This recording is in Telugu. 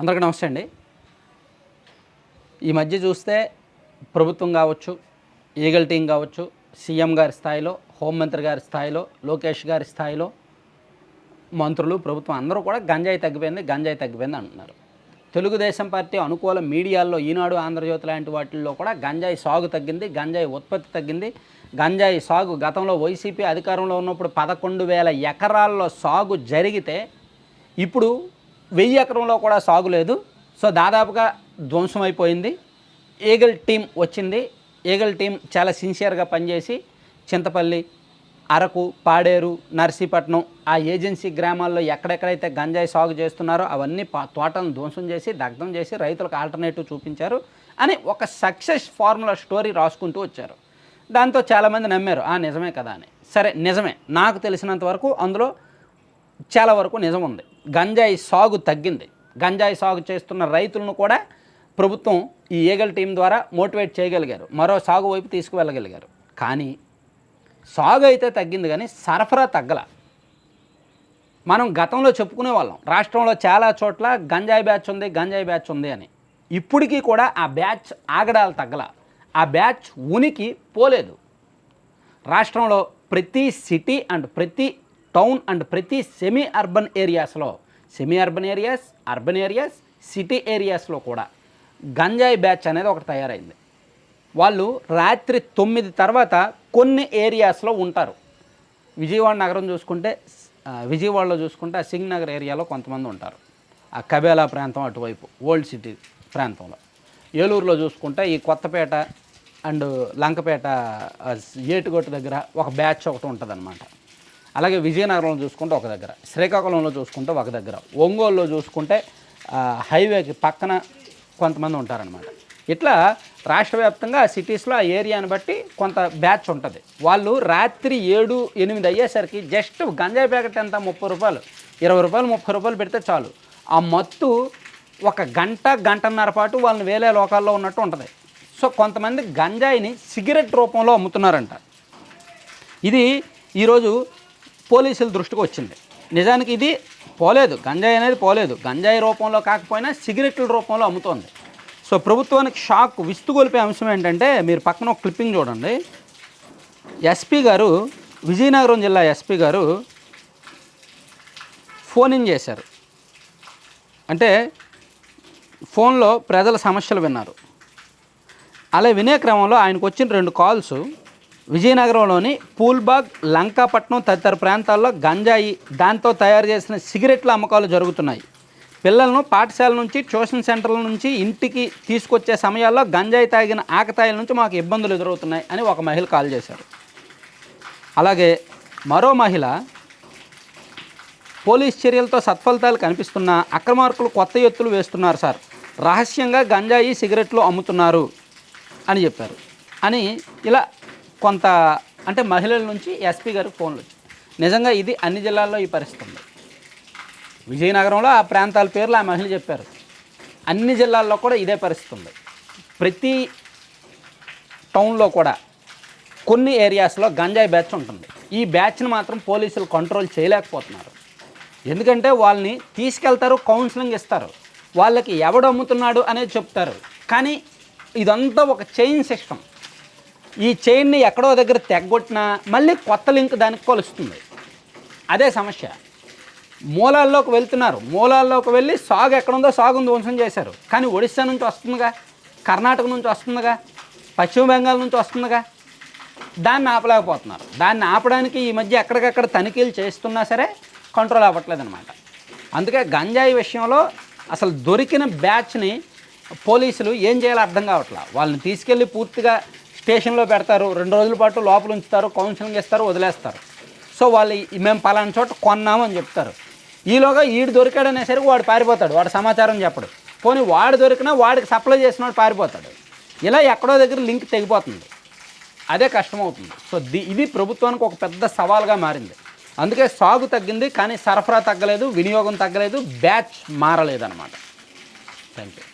అందరికీ నమస్తే అండి. ఈ మధ్య చూస్తే ప్రభుత్వం కావచ్చు ఈగల్ టీం కావచ్చు సీఎం గారి స్థాయిలో హోంమంత్రి గారి స్థాయిలో లోకేష్ గారి స్థాయిలో మంత్రులు ప్రభుత్వం అందరూ కూడా గంజాయి తగ్గిపోయింది గంజాయి తగ్గిపోయింది అంటున్నారు. తెలుగుదేశం పార్టీ అనుకూల మీడియాల్లో ఈనాడు ఆంధ్రజ్యోతి లాంటి వాటిల్లో కూడా గంజాయి సాగు తగ్గింది గంజాయి ఉత్పత్తి తగ్గింది. గంజాయి సాగు గతంలో వైసీపీ అధికారంలో ఉన్నప్పుడు పదకొండు వేల ఎకరాల్లో సాగు జరిగితే ఇప్పుడు వెయ్యి ఎకరంలో కూడా సాగు లేదు. సో దాదాపుగా ధ్వంసం అయిపోయింది. ఈగల్ టీం వచ్చింది. ఈగల్ టీం చాలా సిన్సియర్గా పనిచేసి చింతపల్లి అరకు పాడేరు నర్సీపట్నం ఆ ఏజెన్సీ గ్రామాల్లో ఎక్కడెక్కడైతే గంజాయి సాగు చేస్తున్నారో అవన్నీ తోటలను ధ్వంసం చేసి దగ్ధం చేసి రైతులకు ఆల్టర్నేటివ్ చూపించారు అని ఒక సక్సెస్ ఫార్ములా స్టోరీ రాసుకుంటూ వచ్చారు. దాంతో చాలామంది నమ్మారు ఆ నిజమే కదా అని. సరే నిజమే. నాకు తెలిసినంత వరకు అందులో చాలా వరకు నిజం ఉంది. గంజాయి సాగు తగ్గింది. గంజాయి సాగు చేస్తున్న రైతులను కూడా ప్రభుత్వం ఈ ఈగల్ టీం ద్వారా మోటివేట్ చేయగలిగారు. మరో సాగు వైపు తీసుకువెళ్ళగలిగారు. కానీ సాగు అయితే తగ్గింది కానీ సరఫరా తగ్గల. మనం గతంలో చెప్పుకునే వాళ్ళం. రాష్ట్రంలో చాలా చోట్ల గంజాయి బ్యాచ్ ఉంది గంజాయి బ్యాచ్ ఉంది అని. ఇప్పటికీ కూడా ఆ బ్యాచ్ ఆగడాలు తగ్గల. ఆ బ్యాచ్ ఉనికి పోలేదు. రాష్ట్రంలో ప్రతి సిటీ అండ్ ప్రతి టౌన్ అండ్ ప్రతి సెమీ అర్బన్ ఏరియాస్లో semi urban areas urban areas city ఏరియాస్లో కూడా గంజాయి బ్యాచ్ అనేది ఒకటి తయారైంది. వాళ్ళు రాత్రి తొమ్మిది తర్వాత కొన్ని ఏరియాస్లో ఉంటారు. విజయవాడ నగరం చూసుకుంటే విజయవాడలో చూసుకుంటే ఆ సింగ్ నగర్ ఏరియాలో కొంతమంది ఉంటారు. ఆ కబేలా ప్రాంతం అటువైపు ఓల్డ్ సిటీ ప్రాంతంలో. ఏలూరులో చూసుకుంటే ఈ కొత్తపేట అండ్ లంకపేట ఏటుగొట్టు దగ్గర ఒక బ్యాచ్ ఒకటి ఉంటుంది అలాగే విజయనగరంలో చూసుకుంటే ఒక దగ్గర శ్రీకాకుళంలో చూసుకుంటే ఒక దగ్గర ఒంగోలులో చూసుకుంటే హైవేకి పక్కన కొంతమంది ఉంటారనమాట ఇట్లా రాష్ట్ర వ్యాప్తంగా ఆ సిటీస్లో ఆ ఏరియాని బట్టి కొంత బ్యాచ్ ఉంటుంది. వాళ్ళు రాత్రి ఏడు ఎనిమిది అయ్యేసరికి జస్ట్ గంజాయి ప్యాకెట్ ఎంత? ముప్పై రూపాయలు. ఇరవై రూపాయలు ముప్పై రూపాయలు పెడితే చాలు. ఆ మత్తు ఒక గంట గంటన్నర పాటు వాళ్ళని వేలే లోకాల్లో ఉన్నట్టు ఉంటుంది. సో కొంతమంది గంజాయిని సిగరెట్ రూపంలో అమ్ముతున్నారంట. ఇది ఈరోజు పోలీసుల దృష్టికి వచ్చింది. నిజానికి ఇది పోలేదు. గంజాయి అనేది పోలేదు. గంజాయి రూపంలో కాకపోయినా సిగరెట్ల రూపంలో అమ్ముతోంది. సో ప్రభుత్వానికి షాక్ విస్తుగొలిపే అంశం ఏంటంటే మీరు పక్కన ఒక క్లిప్పింగ్ చూడండి. ఎస్పీ గారు విజయనగరం జిల్లా ఎస్పీ గారు ఫోన్ ఇన్ చేశారు. అంటే ఫోన్లో ప్రజల సమస్యలు విన్నారు. అలా వినే క్రమంలో ఆయనకు వచ్చిన రెండు కాల్స్ విజయనగరంలోని పూల్బాగ్ లంకాపట్నం తదితర ప్రాంతాల్లో గంజాయి దాంతో తయారు చేసిన సిగరెట్ల అమ్మకాలు జరుగుతున్నాయి. పిల్లలను పాఠశాల నుంచి ట్యూషన్ సెంటర్ల నుంచి ఇంటికి తీసుకొచ్చే సమయాల్లో గంజాయి తాగిన ఆకతాయిల నుంచి మాకు ఇబ్బందులు ఎదురవుతున్నాయి అని ఒక మహిళ కాల్ చేశారు. అలాగే మరో మహిళ పోలీస్ చర్యలతో సత్ఫలితాలు కనిపిస్తున్న అక్రమార్కులు కొత్త ఎత్తులు వేస్తున్నారు సార్. రహస్యంగా గంజాయి సిగరెట్లు అమ్ముతున్నారు అని చెప్పారు. అని ఇలా కొంత అంటే మహిళల నుంచి ఎస్పీ గారికి ఫోన్లు వచ్చాయి. నిజంగా ఇది అన్ని జిల్లాల్లో ఈ పరిస్థితి ఉంది. విజయనగరంలో ఆ ప్రాంతాల పేర్లు ఆ మహిళ చెప్పారు. అన్ని జిల్లాల్లో కూడా ఇదే పరిస్థితి ఉంది. ప్రతి టౌన్లో కూడా కొన్ని ఏరియాస్లో గంజాయి బ్యాచ్ ఉంటుంది. ఈ బ్యాచ్ని మాత్రం పోలీసులు కంట్రోల్ చేయలేకపోతున్నారు. ఎందుకంటే వాళ్ళని తీసుకెళ్తారు కౌన్సిలింగ్ ఇస్తారు. వాళ్ళకి ఎవడు అమ్ముతున్నాడు అనేది చెప్తారు. కానీ ఇదంతా ఒక చైన్ సిస్టమ్. ఈ చైన్ని ఎక్కడో దగ్గర తెగ్గొట్టినా మళ్ళీ కొత్త లింక్ దానికి కొలుస్తుంది. అదే సమస్య. మూలాల్లోకి వెళ్తున్నారు. మూలాల్లోకి వెళ్ళి సాగు ఎక్కడుందో సాగును ధ్వంసం చేశారు. కానీ ఒడిశా నుంచి వస్తుందిగా? కర్ణాటక నుంచి వస్తుందిగా? పశ్చిమ బెంగాల్ నుంచి వస్తుందిగా? దాన్ని ఆపలేకపోతున్నారు. దాన్ని ఆపడానికి ఈ మధ్య ఎక్కడికక్కడ తనిఖీలు చేస్తున్నా సరే కంట్రోల్ అవ్వట్లేదు అనమాట అందుకే గంజాయి విషయంలో అసలు దొరికిన బ్యాచ్ని పోలీసులు ఏం చేయాలో అర్థం కావట్లా. వాళ్ళని తీసుకెళ్ళి పూర్తిగా స్టేషన్లో పెడతారు రెండు రోజుల పాటు లోపల ఉంచుతారు కౌన్సిలింగ్ ఇస్తారు వదిలేస్తారు. సో వాళ్ళు మేము పలానా చోట కొన్నాము అని చెప్తారు. ఈలోగా ఈడు దొరికాడనేసరికి వాడు పారిపోతాడు వాడు సమాచారం చెప్పడు. పోనీ వాడు దొరికినా వాడికి సప్లై చేసిన వాడు పారిపోతాడు. ఇలా ఎక్కడో దగ్గర లింక్ తెగిపోతుంది. అదే కష్టమవుతుంది. సో ది ఇది ప్రభుత్వానికి ఒక పెద్ద సవాల్గా మారింది. అందుకే సాగు తగ్గింది కానీ సరఫరా తగ్గలేదు వినియోగం తగ్గలేదు బ్యాచ్ మారలేదు అనమాట థ్యాంక్ యూ